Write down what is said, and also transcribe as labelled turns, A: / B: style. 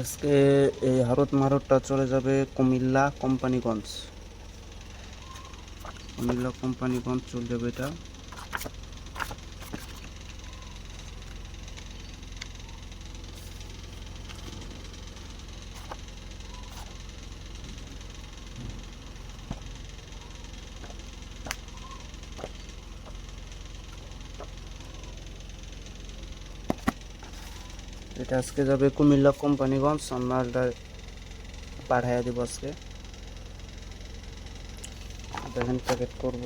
A: আজকে এই হারত মারতটা চলে যাবে কুমিল্লা কোম্পানিগঞ্জ। কুমিল্লা কোম্পানিগঞ্জ চলে যাবে এটা। এটা আজকে যাবে কুমিল্লা কোম্পানিগঞ্জ এটা পাঠাইয়া দেবো আজকে। দেখেন প্যাকেট করব।